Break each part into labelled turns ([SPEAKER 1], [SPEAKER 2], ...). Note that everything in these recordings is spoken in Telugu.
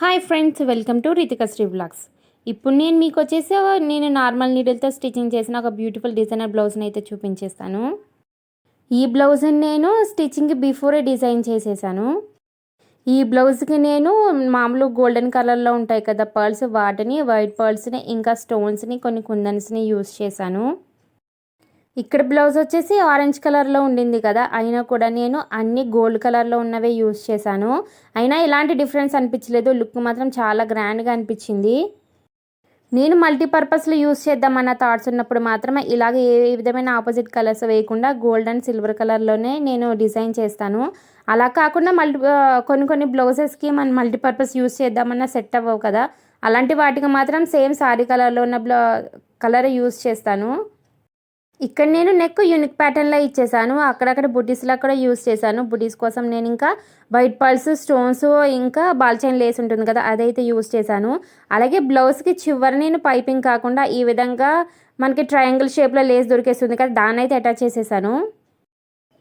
[SPEAKER 1] Hi friends welcome to Ritika Sri blogs ఇప్పుడు నేను మీకు వచ్చేసి నేను నార్మల్ నీడిల్తో స్టిచ్చింగ్ చేసిన ఒక బ్యూటిఫుల్ డిజైనర్ బ్లౌజ్ని అయితే చూపించేస్తాను. ఈ బ్లౌజ్ని నేను స్టిచ్చింగ్ బిఫోరే డిజైన్ చేసేసాను. ఈ బ్లౌజ్కి నేను మామూలు గోల్డెన్ కలర్లో ఉంటాయి కదా పర్ల్స్ వాటిని వైట్ పర్ల్స్ని ఇంకా స్టోన్స్ని కొన్ని కుందన్స్ని యూస్ చేశాను. ఇక్కడ బ్లౌజ్ వచ్చేసి ఆరెంజ్ కలర్లో ఉండింది కదా అయినా కూడా నేను అన్ని గోల్డ్ కలర్లో ఉన్నవే యూస్ చేశాను. అయినా ఎలాంటి డిఫరెన్స్ అనిపించలేదు లుక్ మాత్రం చాలా గ్రాండ్గా అనిపించింది. నేను మల్టీపర్పస్లో యూస్ చేద్దామన్న థాట్స్ ఉన్నప్పుడు మాత్రమే ఇలాగ ఏ విధమైన ఆపోజిట్ కలర్స్ వేయకుండా గోల్డ్ అండ్ సిల్వర్ కలర్లోనే నేను డిజైన్ చేస్తాను. అలా కాకుండా మల్టీ కొన్ని కొన్ని బ్లౌజెస్కి మనం మల్టీపర్పస్ యూస్ చేద్దామన్నా సెట్ అవ్వవు కదా అలాంటి వాటికి మాత్రం సేమ్ సారీ కలర్లో ఉన్న బ్లౌ కలర్ యూస్ చేస్తాను. ఇక్కడ నేను నెక్ యూనిక్ ప్యాటర్న్లో ఇచ్చేసాను. అక్కడక్కడ బుడ్డీస్లో కూడా యూస్ చేశాను. బుడ్డీస్ కోసం నేను ఇంకా వైట్ పల్స్ స్టోన్స్ ఇంకా బాల్చైన్ లేస్ ఉంటుంది కదా అదైతే యూస్ చేశాను. అలాగే బ్లౌజ్కి చివరి నేను పైపింగ్ కాకుండా ఈ విధంగా మనకి ట్రయాంగిల్ షేప్లో లేస్ దొరికేస్తుంది కదా దాన్ని అయితే అటాచ్ చేసేసాను.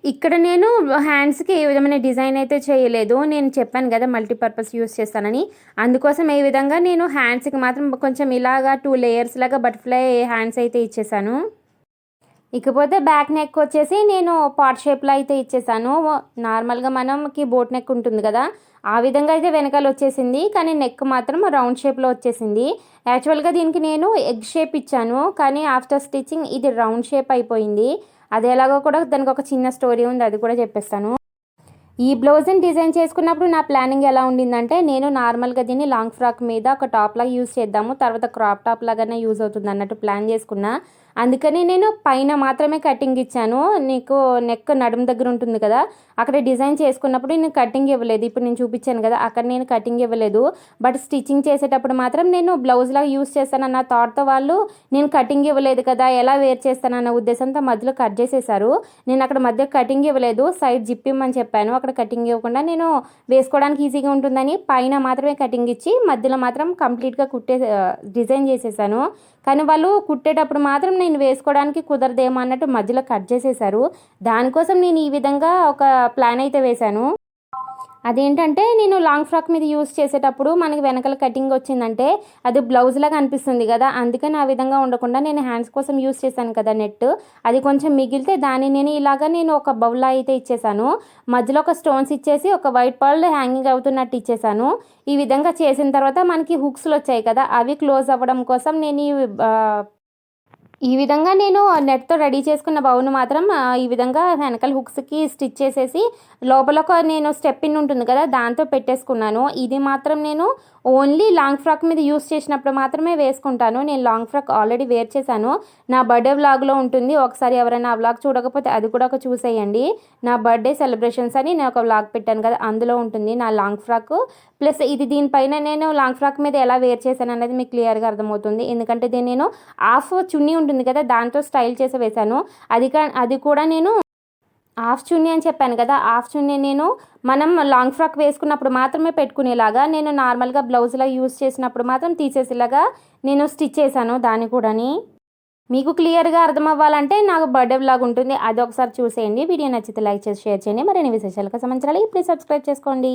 [SPEAKER 1] ఇక్కడ నేను హ్యాండ్స్కి ఏ విధమైన డిజైన్ అయితే చేయలేదు. నేను చెప్పాను కదా మల్టీపర్పస్ యూస్ చేస్తానని. అందుకోసం ఏ విధంగా నేను హ్యాండ్స్కి మాత్రం కొంచెం ఇలాగా టూ లేయర్స్ లాగా బటర్ఫ్లై హ్యాండ్స్ అయితే ఇచ్చేసాను. ఇకపోతే బ్యాక్ నెక్ వచ్చేసి నేను పాట్ షేప్లో అయితే ఇచ్చేసాను. నార్మల్గా మనకి బోట్ నెక్ ఉంటుంది కదా ఆ విధంగా అయితే వెనకాల వచ్చేసింది. కానీ నెక్ మాత్రం రౌండ్ షేప్లో వచ్చేసింది. యాక్చువల్గా దీనికి నేను ఎగ్ షేప్ ఇచ్చాను. కానీ ఆఫ్టర్ స్టిచ్చింగ్ ఇది రౌండ్ షేప్ అయిపోయింది. అది ఎలాగో కూడా దానికి ఒక చిన్న స్టోరీ ఉంది అది కూడా చెప్పేస్తాను. ఈ బ్లౌజ్ని డిజైన్ చేసుకున్నప్పుడు నా ప్లానింగ్ ఎలా ఉండిందంటే నేను నార్మల్గా దీన్ని లాంగ్ ఫ్రాక్ మీద ఒక టాప్ లాగా యూజ్ చేద్దాము. తర్వాత క్రాప్ టాప్ లాగానే యూజ్ అవుతుంది అన్నట్టు ప్లాన్ చేసుకున్నా. అందుకని నేను పైన మాత్రమే కటింగ్ ఇచ్చాను. నీకు నెక్ నడుము దగ్గర ఉంటుంది కదా అక్కడ డిజైన్ చేసుకున్నప్పుడు నేను కటింగ్ ఇవ్వలేదు. ఇప్పుడు నేను చూపించాను కదా అక్కడ నేను కటింగ్ ఇవ్వలేదు. బట్ స్టిచ్చింగ్ చేసేటప్పుడు మాత్రం నేను బ్లౌజ్ లాగా యూస్ చేస్తానన్న థాట్తో వాళ్ళు నేను కటింగ్ ఇవ్వలేదు కదా ఎలా వేర్ చేస్తానన్న ఉద్దేశంతో మధ్యలో కట్ చేసేసారు. నేను అక్కడ మధ్య కటింగ్ ఇవ్వలేదు సైడ్ జిప్ ఇమ్మని చెప్పాను. అక్కడ కటింగ్ ఇవ్వకుండా నేను వేసుకోవడానికి ఈజీగా ఉంటుందని పైన మాత్రమే కటింగ్ ఇచ్చి మధ్యలో మాత్రం కంప్లీట్గా కుట్టే డిజైన్ చేసేసాను. కానీ వాళ్ళు కుట్టేటప్పుడు మాత్రం నేను వేసుకోవడానికి కుదరదేమో అన్నట్టు మధ్యలో కట్ చేసేసారు దానికోసం నేను ఈ విధంగా ఒక ప్లాన్ అయితే వేశాను. అదేంటంటే నేను లాంగ్ ఫ్రాక్ మీద యూస్ చేసేటప్పుడు మనకి వెనకల కటింగ్ వచ్చిందంటే అది బ్లౌజ్ లాగా అనిపిస్తుంది కదా. అందుకని ఆ విధంగా ఉండకుండా నేను హ్యాండ్స్ కోసం యూస్ చేశాను కదా నెట్. అది కొంచెం మిగిలితే దాన్ని నేను ఇలాగా నేను ఒక బౌల్ అయితే ఇచ్చేసాను మధ్యలో ఒక స్టోన్స్ ఇచ్చేసి ఒక వైట్ పర్ల్ హ్యాంగింగ్ అవుతున్నట్టు ఇచ్చేసాను ఈ విధంగా చేసిన తర్వాత మనకి హుక్స్లు వచ్చాయి కదా. అవి క్లోజ్ అవ్వడం కోసం నేను ఈ ఈ విధంగా నేను నెట్తో రెడీ చేసుకున్న బౌను మాత్రం ఈ విధంగా వెనకాల హుక్స్కి స్టిచ్ చేసేసి లోపల ఒక నేను స్టెప్ ఇన్ ఉంటుంది కదా దాంతో పెట్టేసుకున్నాను. ఇది మాత్రం నేను ఓన్లీ లాంగ్ ఫ్రాక్ మీద యూస్ చేసినప్పుడు మాత్రమే వేసుకుంటాను. నేను లాంగ్ ఫ్రాక్ ఆల్రెడీ వేర్ చేశాను. నా బర్త్డే వ్లాగ్లో ఉంటుంది. ఒకసారి ఎవరైనా ఆ వ్లాగ్ చూడకపోతే అది కూడా ఒక చూసేయండి. నా బర్త్డే సెలబ్రేషన్స్ అని నేను ఒక వ్లాగ్ పెట్టాను కదా అందులో ఉంటుంది నా లాంగ్ ఫ్రాక్. ప్లస్ ఇది దీనిపైన నేను లాంగ్ ఫ్రాక్ మీద ఎలా వేర్ చేశాను అనేది మీకు క్లియర్గా అర్థమవుతుంది. ఎందుకంటే దీన్ని నేను హాఫ్ చున్నీ ఉంటుంది కదా దాంతో స్టైల్ చేసి వేశాను. అది అది కూడా నేను హాఫ్ చున్నీ అని చెప్పాను కదా హాఫ్ చున్నీ నేను మనం లాంగ్ ఫ్రాక్ వేసుకున్నప్పుడు మాత్రమే పెట్టుకునేలాగా నేను నార్మల్గా బ్లౌజ్లా యూజ్ చేసినప్పుడు మాత్రం తీసేసేలాగా నేను స్టిచ్ చేశాను దాన్ని కూడాని. మీకు క్లియర్గా అర్థం అవ్వాలంటే నాకు బర్త్డే బ్లాగ్ ఉంటుంది. అది ఒకసారి చూసేయండి. వీడియో నచ్చితే లైక్ చేసి షేర్ చేయండి. మరిన్ని విశేషాలకు సంబంధించాలి ఇప్పుడే సబ్స్క్రైబ్ చేసుకోండి.